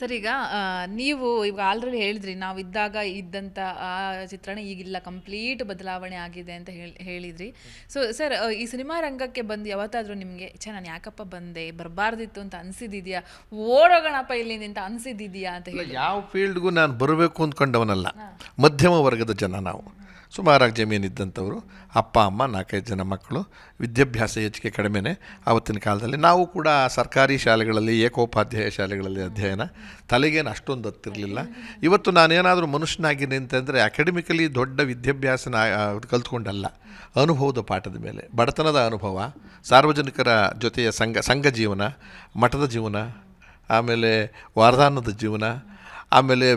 Sir ಈಗ ನೀವು ಇವಾಗ ಆಲ್ರೆಡಿ ಹೇಳಿದ್ರಿ ನಾವು ಇದ್ದಾಗ ಇದ್ದಂಥ ಆ ಚಿತ್ರಣ ಈಗಿಲ್ಲ ಕಂಪ್ಲೀಟ್ ಬದಲಾವಣೆ ಆಗಿದೆ ಅಂತ ಹೇಳಿ ಹೇಳಿದ್ರಿ. ಸೊ ಸರ್ ಈ ಸಿನಿಮಾ ರಂಗಕ್ಕೆ ಬಂದು ಯಾವತ್ತಾದರೂ ನಿಮಗೆ ಛೇ ನಾನು ಯಾಕಪ್ಪ ಬಂದೆ ಬರಬಾರ್ದಿತ್ತು ಅಂತ ಅನಿಸಿದ್ಯಾ ಓಡೋಗಣಪ್ಪ ಇಲ್ಲಿಂದ ಅಂತ ಅನಿಸಿದ್ಯಾ ಅಂತ ಹೇಳಿ. ಯಾವ ಫೀಲ್ಡ್ಗೂ ನಾನು ಬರಬೇಕು ಅಂದ್ಕೊಂಡವನಲ್ಲ. ಮಧ್ಯಮ ವರ್ಗದ ಜನ ನಾವು. ಸುಮಾರಾಗಿ ಜಮೀನು ಇದ್ದಂಥವ್ರು, ಅಪ್ಪ, ಅಮ್ಮ, ನಾಲ್ಕೈದು ಜನ ಮಕ್ಕಳು, ವಿದ್ಯಾಭ್ಯಾಸ ಹೆಚ್ಚಿಗೆ ಕಡಿಮೆನೇ ಆವತ್ತಿನ ಕಾಲದಲ್ಲಿ. ನಾವು ಕೂಡ ಸರ್ಕಾರಿ ಶಾಲೆಗಳಲ್ಲಿ, ಏಕೋಪಾಧ್ಯಾಯ ಶಾಲೆಗಳಲ್ಲಿ ಅಧ್ಯಯನ. ತಲೆಗೇನು ಅಷ್ಟೊಂದು ಹತ್ತಿರಲಿಲ್ಲ. ಇವತ್ತು ನಾನೇನಾದರೂ ಮನುಷ್ಯನಾಗಿನಿ ಅಂತಂದರೆ ಅಕಾಡೆಮಿಕಲಿ ದೊಡ್ಡ ವಿದ್ಯಾಭ್ಯಾಸನ ಕಲ್ತ್ಕೊಂಡಲ್ಲ. ಅನುಭವದ ಪಾಠದ ಮೇಲೆ. ಬಡತನದ ಅನುಭವ, ಸಾರ್ವಜನಿಕರ ಜೊತೆಯ ಸಂಘ ಸಂಘ ಜೀವನ, ಮಠದ ಜೀವನ, ಆಮೇಲೆ ವಾರದಾನದ ಜೀವನ ಆಮೇಲೆ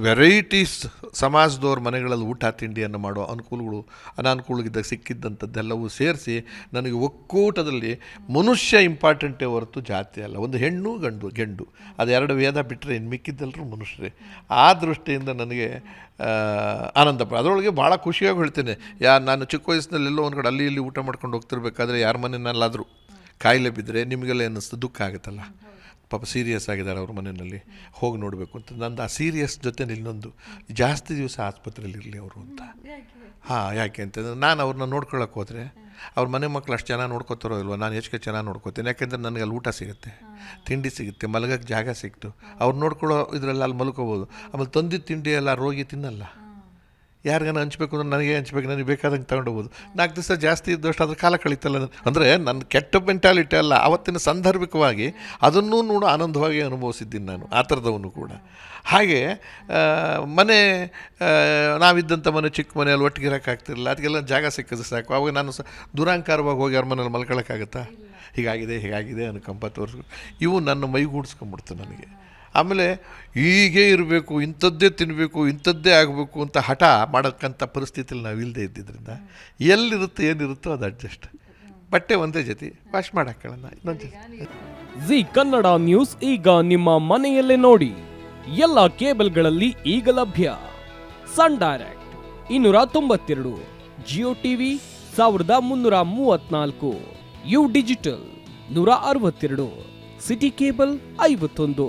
ವೆರೈಟೀಸ್ ಸಮಾಜದವ್ರ ಮನೆಗಳಲ್ಲಿ ಊಟ ತಿಂಡಿಯನ್ನು ಮಾಡೋ ಅನುಕೂಲಗಳು ಅನಾನುಕೂಲಗಿದ್ದಾಗ ಸಿಕ್ಕಿದ್ದಂಥದ್ದೆಲ್ಲವೂ ಸೇರಿಸಿ ನನಗೆ ಒಕ್ಕೂಟದಲ್ಲಿ ಮನುಷ್ಯ ಇಂಪಾರ್ಟೆಂಟೇ ಹೊರತು ಜಾತಿ ಅಲ್ಲ. ಒಂದು ಹೆಣ್ಣು, ಗಂಡು, ಗೆಂಡು. ಎರಡು ವೇದ ಬಿಟ್ಟರೆ ಇನ್ನು ಮಿಕ್ಕಿದ್ದೆಲ್ಲರೂ ಮನುಷ್ಯರೇ. ಆ ದೃಷ್ಟಿಯಿಂದ ನನಗೆ ಆನಂದ ಅದರೊಳಗೆ ಭಾಳ ಖುಷಿಯಾಗಿ ಹೇಳ್ತೇನೆ. ಯಾ, ನಾನು ಚಿಕ್ಕ ವಯಸ್ಸಿನಲ್ಲಿ ಎಲ್ಲೋ ಒಂದು ಕಡೆ ಅಲ್ಲಿ ಇಲ್ಲಿ ಊಟ ಮಾಡ್ಕೊಂಡು ಹೋಗ್ತಿರ್ಬೇಕಾದ್ರೆ ಯಾರ ಮನೆಯಲ್ಲಾದರೂ ಕಾಯಿಲೆ ಬಿದ್ದರೆ ನಿಮಗೆಲ್ಲ ಅನ್ನಿಸ್ತು, ದುಃಖ ಆಗುತ್ತಲ್ಲ. ಪಾಪ ಸೀರಿಯಸ್ ಆಗಿದ್ದಾರೆ ಅವ್ರ ಮನೆಯಲ್ಲಿ. ಹೋಗಿ ನೋಡಬೇಕು ಅಂತ. ನಂದು ಆ ಸೀರಿಯಸ್ ಜೊತೆ ಇನ್ನೊಂದು. ಜಾಸ್ತಿ ದಿವಸ ಆಸ್ಪತ್ರೆಯಲ್ಲಿ ಇರಲಿ ಅವರು ಅಂತ. ಹಾಂ, ಯಾಕೆ ಅಂತಂದರೆ ನಾನು ಅವ್ರನ್ನ ನೋಡ್ಕೊಳ್ಳೋಕೆ ಹೋದರೆ ಅವ್ರ ಮನೆ ಮಕ್ಕಳು ಅಷ್ಟು ಚೆನ್ನಾಗಿ ನೋಡ್ಕೋತಾರೋ ಇಲ್ವೋ, ನಾನು ಹೆಚ್ಚಿಗೆ ಚೆನ್ನಾಗಿ ನೋಡ್ಕೋತೀನಿ. ಯಾಕೆಂದ್ರೆ ನನಗೆ ಅಲ್ಲಿ ಊಟ ಸಿಗುತ್ತೆ. ತಿಂಡಿ ಸಿಗುತ್ತೆ ಮಲಗಕ್ಕೆ ಜಾಗ ಸಿಕ್ತು. ಅವ್ರು ನೋಡ್ಕೊಳ್ಳೋ ಇದರಲ್ಲಿ ಅಲ್ಲಿ ಮಲ್ಕೋಬೋದು. ಆಮೇಲೆ ತಂದಿದ್ದ ತಿಂಡಿ ಎಲ್ಲ ರೋಗಿ ತಿನ್ನಲ್ಲ. ಯಾರಿಗಾನ ಹಂಚ್ಬೇಕು ಅಂದ್ರೆ ನನಗೆ ಹಂಚ್ಬೇಕು, ನನಗೆ ಬೇಕಾದಂಗೆ ತಗೊಂಡೋಗ್ಬೋದು. ನಾಲ್ಕು ದಿವಸ ಜಾಸ್ತಿ ಇದ್ದಷ್ಟು ಅದ್ರ ಕಾಲ ಕಳೀತಲ್ಲ ಅಂದರೆ ನನ್ನ ಕೆಟ್ಟ ಮೆಂಟಾಲಿಟಿ ಅಲ್ಲ, ಅವತ್ತಿನ ಸಂದರ್ಭಿಕವಾಗಿ ಅದನ್ನೂ ನೋಡು, ಆನಂದವಾಗಿ ಅನುಭವಿಸಿದ್ದೀನಿ ನಾನು, ಆ ಥರದವನು ಕೂಡ. ಹಾಗೆ ಮನೆ ನಾವಿದ್ದಂಥ ಮನೆ, ಚಿಕ್ಕ ಮನೆಯಲ್ಲಿ ಒಟ್ಟಿಗೆ ಇರೋಕ್ಕಾಗ್ತಿರಲಿಲ್ಲ ಅದಕ್ಕೆಲ್ಲ ಜಾಗ ಸಿಕ್ಕಿದ್ರೆ ಸಾಕು. ಅವಾಗ ನಾನು ಸಹ ದುರಾಂಕಾರವಾಗಿ ಹೋಗಿ ಅವ್ರ ಮನೇಲಿ ಮಲ್ಕೊಳ್ಳೋಕ್ಕಾಗತ್ತಾ ಹೀಗಾಗಿದೆ ಹೀಗಾಗಿದೆ ಅನ್ಕಂಪ ತೋರಿಸ್ಕೊ. ಇವು ನನ್ನ ಮೈಗೂಡಿಸ್ಕೊಂಬಿಡ್ತು ನನಗೆ. ಆಮೇಲೆ ಹೀಗೆ ಇರಬೇಕು, ಇಂಥದ್ದೇ ತಿನ್ನಬೇಕು ಇಂಥದ್ದೇ ಆಗಬೇಕು ಅಂತ ಹಠ ಮಾಡೋಕ್ಕಂಥ ಪರಿಸ್ಥಿತಿಲಿ ನಾವು ಇಲ್ಲದೆ ಇದ್ದಿದ್ದರಿಂದ ಎಲ್ಲಿರುತ್ತೋ, ಏನಿರುತ್ತೋ ಅದು ಅಡ್ಜಸ್ಟ್ ಬಟ್ಟೆ ಒಂದೇ ಜೊತೆ ವಾಶ್ ಮಾಡಾಕೊಳ್ಳೋಣ ಇನ್ನೊಂದು ಜಿ ಕನ್ನಡ ನ್ಯೂಸ್ ಈಗ ನಿಮ್ಮ ಮನೆಯಲ್ಲೇ ನೋಡಿ. ಎಲ್ಲ ಕೇಬಲ್ಗಳಲ್ಲಿ ಈಗ ಲಭ್ಯ. ಸನ್ ಡೈರೆಕ್ಟ್, ಇನ್ನೂರ ತೊಂಬತ್ತೆರಡು, ಜಿಯೋ ಟಿವಿ, ಸಾವಿರದ ಮುನ್ನೂರ ಮೂವತ್ನಾಲ್ಕು, ಯು ಡಿಜಿಟಲ್, ನೂರ ಅರವತ್ತೆರಡು, ಸಿಟಿ ಕೇಬಲ್ ಐವತ್ತೊಂದು.